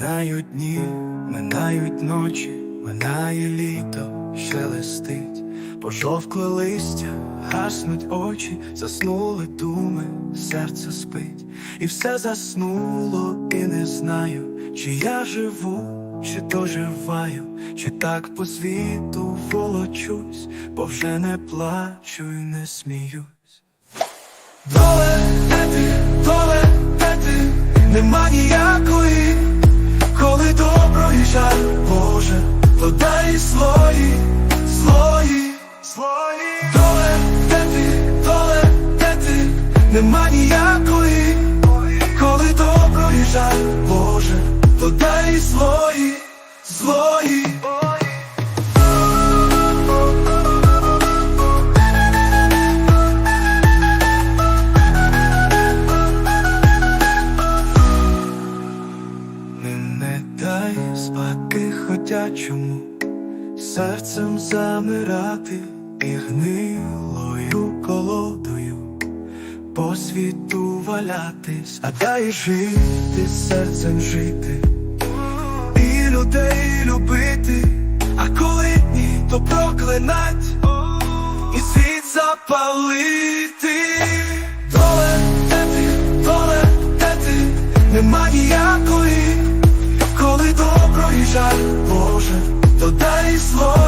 Минають дні, минають ночі, минає літо, шелестить, пожовкле листя, гаснуть очі, заснули думи, серце спить, і все заснуло, і не знаю, чи я живу, чи доживаю, чи так по світу волочусь, бо вже не плачу і не сміюсь. Слої, слої, слої. Доле, де ти, доле, де ти, нема ніякої, коли добро жаль, Боже, то дай слої, слої. Не, дай спати ходячому, серцем замирати і гнилою колодою по світу валятись, а дай жити, серцем жити, і людей любити, а коли ні, то проклинать. І світ запалити. Доле, де ти, доле, де ти, нема ніякої, Подай слово